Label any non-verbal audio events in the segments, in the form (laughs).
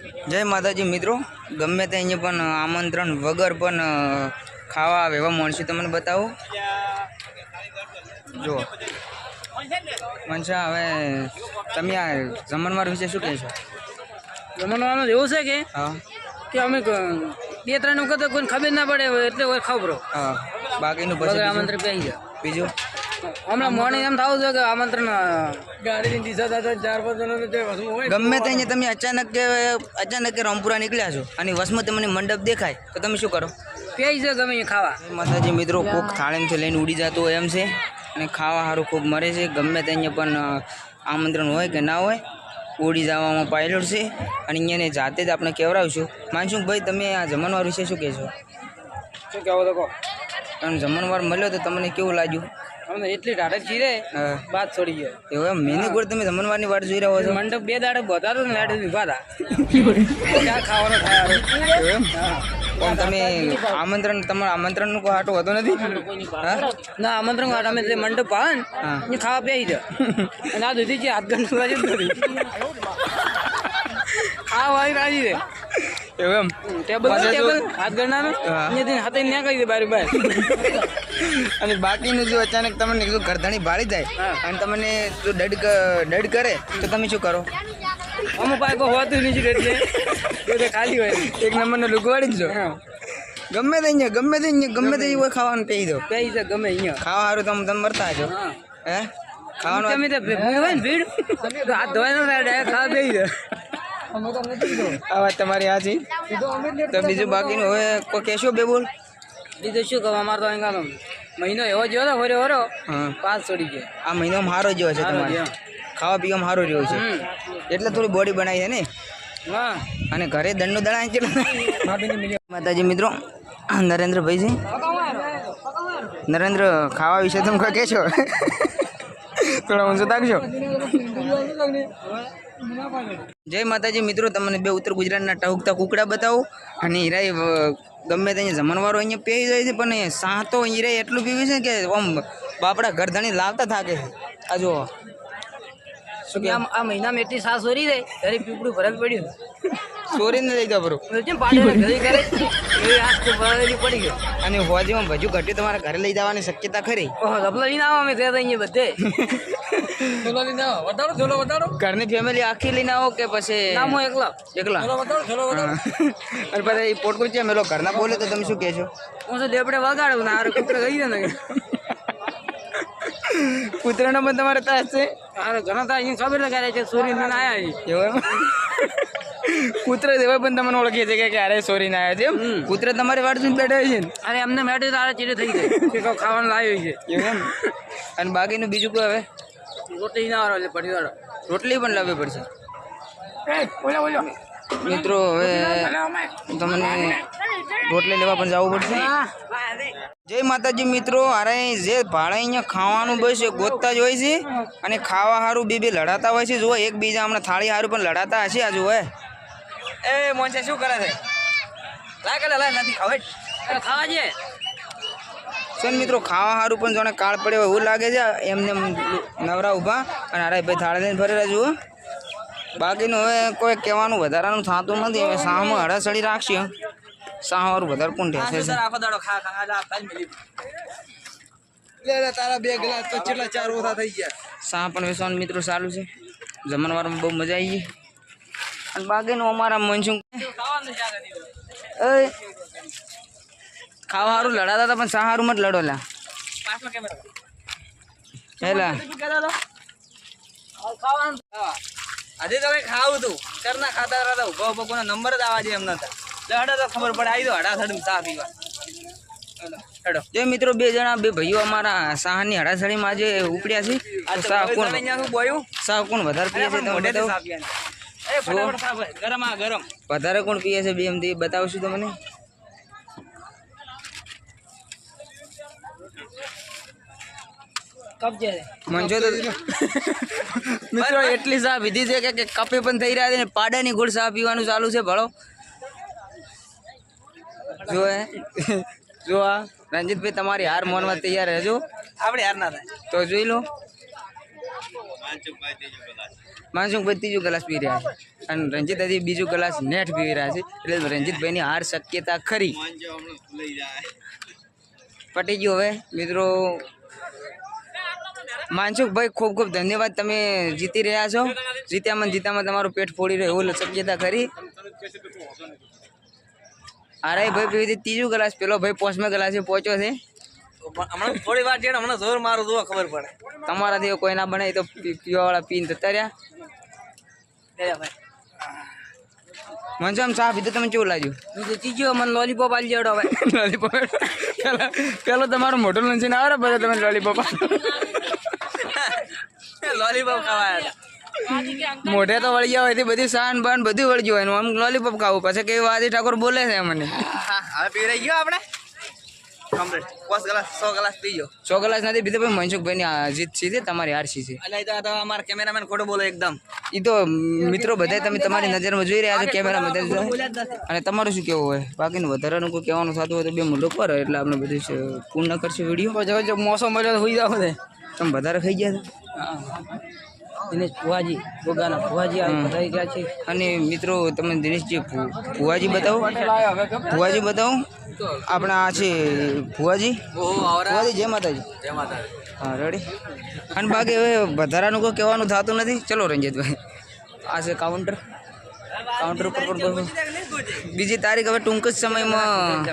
જય માતાજી મિત્રો. ગમે તે અહીંયા પણ આમંત્રણ વગર પણ ખાવા આવે એવા માણસો તમને બતાવો. જો મનસા હવે તમે આ જમણવાર વિશે શું કહેશો? જમણવાનું એવું છે કે હા. કે અમે બે ત્રણ વખત કોઈ ખબર ના પડે એટલે ખબર હા. બાકીનું પછી આમંત્રણ પહેરી જાય બીજું? હમણાં મોર્નિંગ એમ થવું છે કે આમંત્રણ ગાડીની દિશા થતા ચાર પાંચ જણાને જે વસ્તુ હોય ગમે ત્યાં તમે અચાનક કે અચાનક કે રામપુરા નીકળ્યા છો અને વસમાં તમને મંડપ દેખાય તો તમે શું કરો? પહેરી છે ગમે ખાવા. માતાજી મિત્રો કોક થાળીમથી લઈને ઉડી જતો હોય એમ છે. અને ખાવા સારું ખૂબ મરે છે. ગમે ત્યાં પણ આમંત્રણ હોય કે ના હોય ઉડી જવામાં પાયલોટ છે. અને અહીંયાને જાતે જ આપણે કહેવડાવીશું માનશું ભાઈ તમે આ જમણવાર વિશે શું કહેશો? શું કહેવો તો કહો. જમણવાર મળ્યો તો તમને કેવું લાગ્યું? અમને એટલી ઢાઢક ચીરે રે વાત છોડી ગયો. એવું એમ? મેની ગોળ તમે જમણવારની વાટ જોઈ રહ્યા છો? મંડપ બે દાડે બધા તો લાડુ લીધા હતા. ક્યાં ખાવાનો? એવું એમ? પણ તમે આમંત્રણ તમારા આમંત્રણનું કોઈ હાટો હતો નથી? ના આમંત્રણ માટે અમે મંડપ આવે ને એ ખાવા પહેરી જાય અને આ દૂધી છે હાથ ગંઠ જ નથી. (laughs) આ વાળી રાજી છે. એવું એમ? ટેબલ ટેબલ હાથ ગણના. અહીંયાથી હાથે ન્યા કરી દે બારી બાર. (laughs) અને બાકીનું જો અચાનક તમને કીધું ગરધણી ભાળી જાય અને તમને જો ડડ દડ કરે તો તમે શું કરો? અમુક પાસે કોઈ હોતું નહીં એટલે ખાલી હોય. એક નંબરને લુગવાડી જ લો ગમે તે અહીંયા ગમે તે અહીંયા ગમે તે હોય ખાવાનું કહી દો. કહી દો ગમે અહીંયા. ખાવા સારું તમે તમે મરતા છો. હે. ખાવાનું તમે તો ભીડ હોય ને ભીડ હાથ ધોવાય ખાવા બેસી જાય આ વાત તમારી આ છે તો બીજું બાકીનું હવે કોઈ કહેશો બે બોલ? બીજું શું કહો? અમારે તો અહીંયા મહિનો એવો જ ને હોરે હોરો. પાંચ છોડી ગયો. આ મહિનો સારો જેવો છે તમારે. ખાવા પીવામાં સારો રહ્યો છે. એટલે થોડી બોડી બનાવી છે ને? હા. અને ઘરે દંડનો દડા કેટલા? માતાજી મિત્રો નરેન્દ્રભાઈ છે નરેન્દ્ર ખાવા વિશે તમે કોઈ કહેશો? થોડા ઊંચો તાકશો જય માતાજી મિત્રો તમને બે ઉત્તર ગુજરાતના ટહુકતા કુકડા બતાવો. અને હીરાય ગમે ત્યાં જમણવારો અહીંયા પી જાય છે પણ એ સાહ તો હીરાય એટલું પીવી છે કે આમ બાપડા ઘરધણી લાવતા થાકે છે. આ જુઓ. શું કે આમ આ મહિનામાં એટલી સાસ વરી જાય ત્યારે પીપળું ફરક પડ્યું. ચોરીને લઈ જાવ બરો. પાણી ઘરે કરે પડી ગયો. અને હોજીમાં ભજુ ઘટ્યું તમારા ઘરે લઈ જવાની શક્યતા ખરી? ઓહો ધબલો લઈને આવો અમે ત્યાં અહીંયા બધે. લઈને આવો. વધારો વધારો. ઘરની ફેમિલી આખી લઈને આવો કે પછી ના હું એકલા. એકલા? વધારો ઝોલો હા. અને પછી એ પોટકુટ છે મેલો ઘરના બોલે તો તમે શું કહેશો? હું તો લેબડે વગાડું ને આરે કૂતરા ગઈ ને કૂતરાનો પણ તમારે તાસ છે? આરે ઘણા તો અહીંયા ખબર લગાડે છે સૂર્ય આયા છે. એવું કૂતરા દેવા પણ તમને ઓળખે છે કે અરે સોરી ના આવ્યા છે. એમ કૂતરા તમારી વાડ સુધી બેઠા છે અરે એમને મેટે તારે ચીડે થઈ ગઈ. કે ખાવાનું લાવ્યું છે. એમ. અને બાકીનું બીજું કોઈ હવે રોટલી ના આવે એટલે પડી વાળો રોટલી પણ લાવવી પડશે. મિત્રો હવે તમને રોટલી લેવા પણ જવું પડશે. જય માતાજી મિત્રો અરે જે ભાડે અહીંયા ખાવાનું બસ છે ગોતતા જ હોય છે. અને ખાવા સારું બે બે લડાતા હોય છે. જુઓ એકબીજા હમણાં થાળી સારું પણ લડાતા હશે આ જુઓ એ મોનસે શું કરે છે? લાગે લાય નથી ખાવે ખાવા છે સર મિત્રો ખાવા સારું પણ જાણે કાળ પડ્યો એવું લાગે છે. એમને નવરા ઊભા અને અરે ભાઈ થાળે લઈને ફરેલા જુઓ બાકીનું હવે કોઈ કહેવાનું વધારાનું થતું નથી. હવે સાહમાં હડાસડી રાખશે સાહવાળું વધારે કોણ થશે છે? આખો દાડો ખા ખા તારા બે ગ્લાસ તો કેટલા ચાર ઓછા થઈ ગયા. સાહ પણ વેસવાનું મિત્રો સારું છે. જમણવારમાં બહુ મજા આવી ગઈ. અને બાકીનું અમારા મનસું ખાવા સારું લડાતા હતા પણ સારું મત લડો હેલા. આજે તમે ખાવું તું કરના ખાતા હતા ઊભા ઊભા કોના નંબર જ આવા છે એમ નતા લડા તો ખબર પડે. આવી દો હડા થડી ચા પીવા. હેડો. જે મિત્રો બે જણા બે ભાઈઓ અમારા સાહની હડાસડીમાં આજે ઉપડ્યા છે. સાહ કોણ બોયું? સાહ કોણ વધારે પીએ છે તમે વધારે કોણ પીએ છે બીએમ બતાવશું તમને મિત્રો એટલી સાફ પીધી છે કે કપે પણ થઈ રહ્યા છે પાડાની ગોળ સાફ પીવાનું ચાલુ છે ભળો. જો (laughs) જો આ. રંજીતભાઈ તમારી હાર મોનમાં તૈયાર રહેજો. આપણે હાર ના થાય. તો જોઈ લો. માનસુખભાઈ ત્રીજો ગ્લાસ પી રહ્યા છે. અને રંજીત હજી બીજો ગ્લાસ નેટ પી રહ્યા છે. એટલે રંજીતભાઈની હાર શક્યતા ખરી. પટી ગયું હવે, મિત્રો. માનસુખભાઈ ખૂબ ખૂબ ધન્યવાદ. તમે જીતી રહ્યા છો. જીત્યામાં જીતામાં તમારું પેટ ફોડી રહ્યો એવું શક્યતા ખરી. અરે ભાઈ પીવી ત્રીજું ગ્લાસ પેલો ભાઈ પોચમાં ગ્લાસે પહોંચ્યો છે. હમણાં થોડી વાર છે હમણાં જોર મારું જોવા ખબર પડે. તમારાથી કોઈ ના બને તો પીવા પીવાવાળા પીને જતા રહ્યા. લે ભાઈ. મનસો આમ ચા તમે કેવું લાગ્યું? ત્રીજો મને લોલીપોપ આલી જડો હવે લોલીપોપ પેલો તમારો મોટો લંચીને આવે ને પછી તમે લોલીપોપ લોલીપોપ (laughs) ખાવા મોઢે તો વળી ગયા હોય તે બધી સાન બાન બધું વળી ગયું હોય આમ લોલીપોપ ખાવું. પછી કે વાદી ઠાકોર બોલે છે મને. હવે પીરાઈ ગયો આપણે? કમ્પ્લીટ પાંચ ગ્લાસ સો ગ્લાસ પીજો સો ગ્લાસ નથી પીધો ભાઈ મનસુખભાઈની આ જીત છે તમારી હારસી છે. એટલે તો આ તો અમારા કેમેરામેન ખોટું બોલો એકદમ. એ તો મિત્રો બધા તમે તમારી નજરમાં જોઈ રહ્યા છો કેમેરા બધા અને તમારું શું કેવું હોય? બાકીનું વધારાનું કોઈ કહેવાનું થતું હોય તો બે મુદ્દો પર એટલે આપણે બધું પૂર્ણ કરશે વીડિયો. મોસમ મળ્યો હોઈ જાવ છે તમે વધારે ખાઈ ગયા દિનેશ ફુવાજી ગોગાના ફુવાજી હમ. બધાઈ ગયા છે. અને મિત્રો તમે દિનેશજી ફુવાજી બતાવો. ફુવાજી બતાવો. આપણા આ છે ફુવાજી ફુવાજી જય માતાજી. જય માતા હા રેડી અને બાકી હવે વધારાનું કોઈ કહેવાનું થતું નથી. ચલો રંજીતભાઈ. આ છે કાઉન્ટર કાઉન્ટર ઉપર પણ બીજી તારીખ હવે ટૂંક જ સમયમાં.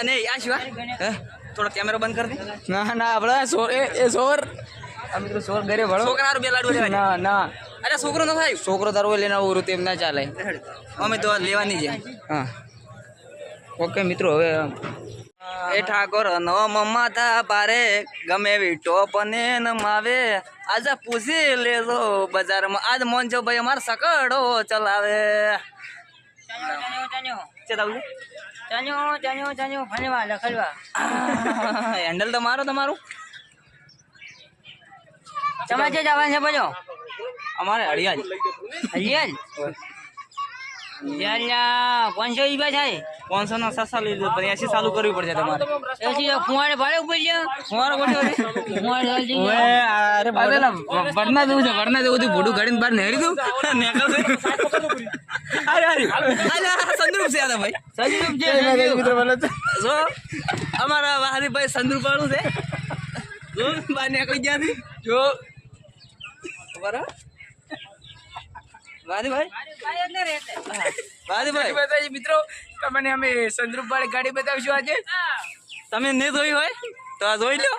અને આ સિવાય હે? થોડો કેમેરો બંધ કરી દે. ના ના આપણે સોર એ એ સોર મિત્રો સોર ઘરે ભળો છોકરા બે લાડુ લેવા ના ના. અરે છોકરો ન થાય. છોકરો તારો લઈને આવું તેમ ના ચાલે. અમે તો લેવાની છે. હા. ઓકે મિત્રો હવે એ ઠાકોર નો મમાતા પારે ગમે એવી ટોપ ને ન માવે. આજે પૂછી લેજો બજારમાં. આજ મોંજો ભાઈ અમાર સકડો ચલાવે. (laughs) હેન્ડલ તો મારો તમારું. તમારે જવાનું છે બોલો. અમારે હરિયાલ હરિયાલ પાંચસો રૂપિયા થાય. પાંચસો ના સસ્તા લઈ લો પણ એસી ચાલુ કરવી પડશે તમારે. ફુવાડે ભાડે ઉપર? ફુવાડે અરે જેવું છે જેવું ભૂડું બહાર નેહરી દઉં. અરે, અરે. સંદરૂપ છે આ ભાઈ. સંદીપ છે જો અમારા વાહરીભાઈ સંદરૂપ વાળું છે. જો બહાર નીકળી ગયા જો મિત્રો તમને અમે ગાડી બતાવીશું આજે. તમે નહીં જોઈ હોય તો આ જોઈ લો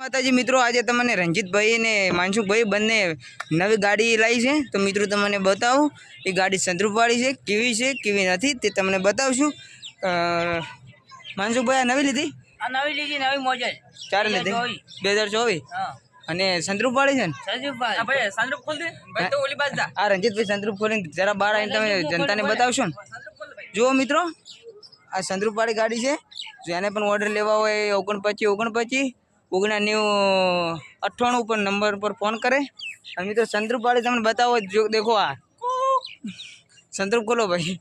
માતાજી મિત્રો આજે તમને રંજીતભાઈ અને માનસુખભાઈ બંને નવી ગાડી લાવી છે. તો મિત્રો તમને બતાવું એ ગાડી સંતૃપવાળી છે કેવી છે કેવી નથી તે તમને બતાવશું. માનસુખભાઈ આ નવી લીધી? આ નવી લીધી નવી મોડેલ ચાર લીધી? બે હજાર ચોવીસ. અને સંદ્રુપ વાળી છે ને? સંદીપભાઈ આ ભાઈ સંદરૂપ ખોલ દે. ભાઈ તો ઓલી બાજુ આ રંજીતભાઈ સંદ્રુપ ખોલીને જરા બહાર આવીને તમે જનતાને બતાવશો ને? જુઓ મિત્રો આ સંદ્રુપ વાળી ગાડી છે. જેને પણ ઓર્ડર લેવા હોય ઓગણપચીસ ઓગણપચીસ. ઓગણા નેવું અઠ્ઠાણું ઉપર નંબર પર ફોન કરે. અને મિત્રો સંદ્રુપ વાળી તમને બતાવો જો દેખો આ. સંદ્રુપ ખોલો ભાઈ.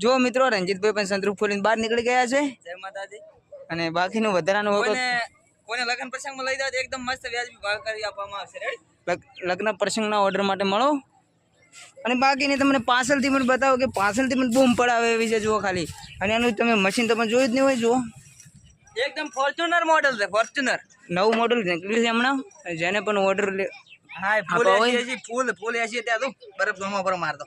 જુઓ મિત્રો રંજીતભાઈ પણ સંદ્રુપ ખોલીને બહાર નીકળી ગયા છે. જય માતાજી. અને બાકીનું વધારાનું હોય તો કોઈને કોઈને લગ્ન પ્રસંગમાં લઈ જાવ તો એકદમ મસ્ત વ્યાજબી ભાવ કરી આપવામાં આવશે. લગ્ન પ્રસંગ લગ્ન પ્રસંગના ઓર્ડર માટે મળો. અને બાકીને તમને પાર્સલથી પણ બતાવો કે પાર્સલથી પણ બૂમ પડાવે એવી છે જુઓ ખાલી. અને એનું તમે મશીન તમે જોયું જ નહીં હોય જુઓ. એકદમ ફોર્ચ્યુનર મોડલ છે ફોર્ચ્યુનર નવું મોડલ નીકળ્યું છે હમણાં. જેને પણ ઓર્ડર લે હા ફૂલ? એસી ફૂલ ફૂલ એસી ત્યાં તું બરફ ગમવા પર મારતો.